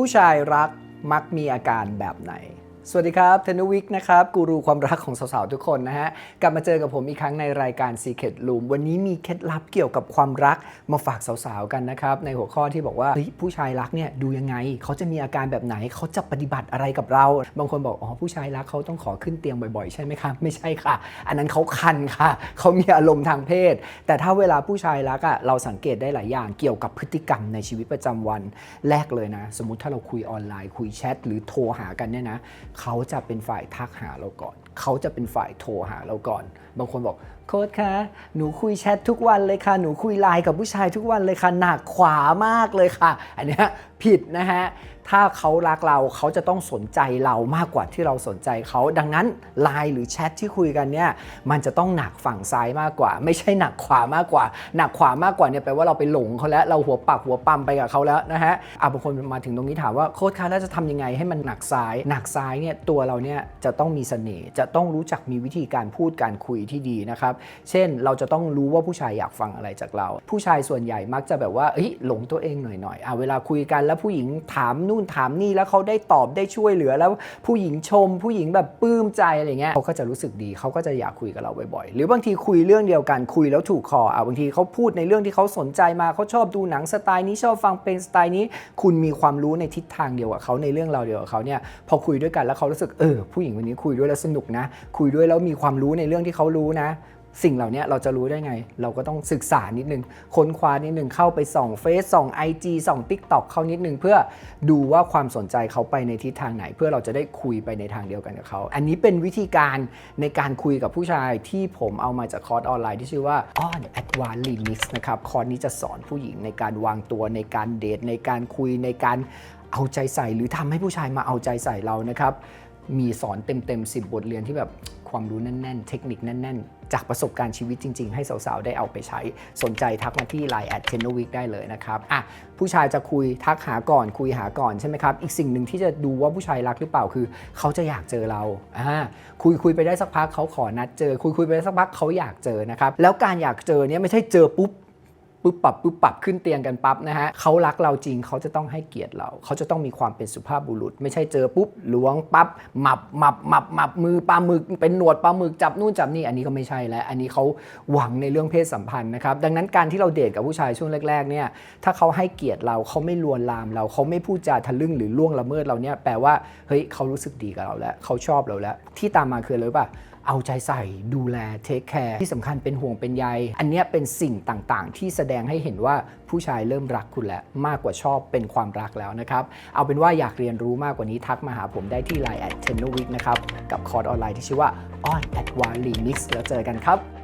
ผู้ชายรักมักมีอาการแบบไหน สวัสดีครับเทนวิกนะครับกูรูความรักของสาวๆทุกคนนะฮะ กลับมาเจอกับผมอีกครั้งในรายการ Secret Room วันนี้มีเคล็ดลับเกี่ยวกับความรักมาฝากสาวๆกันนะครับ ในหัวข้อที่บอกว่าเฮ้ยผู้ชายรักเนี่ยดูยังไง เขาจะมีอาการแบบไหนเขาจะปฏิบัติอะไรกับเรา บางคนบอกอ๋อผู้ชายรักเขาต้องขอขึ้นเตียงบ่อยๆ ใช่ไหมครับไม่ใช่ค่ะ อันนั้นเขาคันค่ะเขามีอารมณ์ทางเพศ แต่ถ้าเวลาผู้ชายรักอะเราสังเกตได้หลายอย่างเกี่ยวกับพฤติกรรมในชีวิตประจำวันแรกเลยนะ สมมติถ้าเราคุยออนไลน์ คุยแชทหรือโทรหากันเนี่ยนะเขาจะเป็นฝ่ายทักหาเราก่อน เขาจะเป็นฝ่ายโทรหาเราก่อน บางคนบอก โค้ดคะ หนูคุยแชททุกวันเลยค่ะ หนูคุยไลน์กับผู้ชายทุกวันเลยค่ะ หนักขวามากเลยค่ะ อันนี้ผิดนะฮะ ถ้าเขารักเราเขาจะต้องสนใจเรามากกว่าที่เราสนใจเขา ดังนั้นไลน์หรือแชทที่คุยกันเนี่ย มันจะต้องหนักฝั่งซ้ายมากกว่า ไม่ใช่หนักขวามากกว่า หนักขวามากกว่าเนี่ยแปลว่าเราไปหลงเขาแล้ว เราหัวปักหัวปั๊มไปกับเขาแล้วนะฮะอะบางคนมาถึงตรงนี้ถามว่าโค้ดคะแล้วจะทำยังไงให้มันหนักซ้าย หนักซ้ายเนี่ยตัวเราเนี่ยจะต้องมีเสน่ห์ จะต้องรู้จักมีวิธีการพูดการคุยที่ดีนะครับเช่นเราจะต้องรู้ว่าผู้ชายอยากฟังอะไรจากเรา ผู้ชายส่วนใหญ่มักจะแบบว่าเฮ้ยหลงตัวเองหน่อยๆอะเวลาคุยกันแล้วผู้หญิงถามนู่นถามนี่แล้วเขาได้ตอบได้ช่วยเหลือแล้วผู้หญิงชม ผู้หญิงแบบปลื้มใจอะไรเงี้ยเขาก็จะรู้สึกดีเขาก็จะอยากคุยกับเราบ่อยๆ หรือบางทีคุยเรื่องเดียวกันคุยแล้วถูกคออะบางทีเขาพูดในเรื่องที่เขาสนใจมาเขาชอบดูหนังสไตล์นี้ชอบฟังเพลงสไตล์นี้ คุณมีความรู้ในทิศทางเดียวกับเขาในเรื่องเราเดียวกับเขาเนี่ยพอคุยด้วยกันแล้วเขารู้สึกเออผู้หญิงคนนี้คุยด้วยแล้วสนุกนะ คุยด้วยแล้วมีความรู้ในเรื่องที่เขารู้นะ สิ่งเหล่านี้เราจะรู้ได้ไง เราก็ต้องศึกษานิดนึง ค้นคว้านิดนึง เข้าไปส่องเฟซส่อง IG ส่อง TikTok เขานิดนึง เพื่อดูว่าความสนใจเขาไปในทิศทางไหน เพื่อเราจะได้คุยไปในทางเดียวกันกับเขา อันนี้เป็นวิธีการในการคุยกับผู้ชายที่ผมเอามาจากคอร์สออนไลน์ที่ชื่อว่า On Advanced Remix นะครับคอร์สนี้จะสอนผู้หญิงในการวางตัวในการเดทในการคุยในการเอาใจใส่ หรือทำให้ผู้ชายมาเอาใจใส่เรานะครับมีสอนเต็มๆ10 บทเรียนที่แบบ ความรู้แน่นๆ เทคนิคแน่น ๆ จากประสบการณ์ชีวิตจริง ๆ ให้สาวๆ ได้เอาไปใช้ สนใจทักมาที่ Line แอดเทนวิกได้เลยนะครับอะผู้ชายจะคุยทักหาก่อนคุยหาก่อนใช่ไหมครับ อีกสิ่งหนึ่งที่จะดูว่าผู้ชายรักหรือเปล่าคือ เขาจะอยากเจอเราอ่าคุยคุยไปได้สักพักเขาขอนัดเจอ คุยคุยไปได้สักพักเขาอยากเจอนะครับแล้วการอยากเจอเนี่ยไม่ใช่เจอปุ๊บ ปุ๊บปรับปุ๊บปรับขึ้นเตียงกันปั๊บนะฮะเขารักเราจริงเขาจะต้องให้เกียรติเรา เขาจะต้องมีความเป็นสุภาพบุรุษ ไม่ใช่เจอปุ๊บล้วงปั๊บหมับหมับหมับหมับมือปลาหมึกเป็นหนวดปลาหมึกจับนู่นจับนี่อันนี้ก็ไม่ใช่แล้ว อันนี้เขาหวังในเรื่องเพศสัมพันธ์นะครับดังนั้นการที่เราเดทกับผู้ชายช่วงแรกๆเนี่ยถ้าเขาให้เกียรติเราเขาไม่ลวนลามเราเขาไม่พูดจาทะลึ่งหรือล่วงละเมิดเราเนี่ยแปลว่าเฮ้ยเขารู้สึกดีกับเราแล้วเขาชอบเราแล้ว ที่ตามมาคืออะไรรู้ป่ะ เอาใจใส่ดูแลเทคแคร์ที่สำคัญเป็นห่วงเป็นใย อันนี้เป็นสิ่งต่างๆ ที่แสดงให้เห็นว่าผู้ชายเริ่มรักคุณแล้ว มากกว่าชอบเป็นความรักแล้วนะครับ เอาเป็นว่าอยากเรียนรู้มากกว่านี้ทักมาหาผมได้ที่ Line at t e n o w e e k นะครับ กับคอร์สออนไลน์ที่ชื่อว่า On at One Remix แล้วเจอกันครับ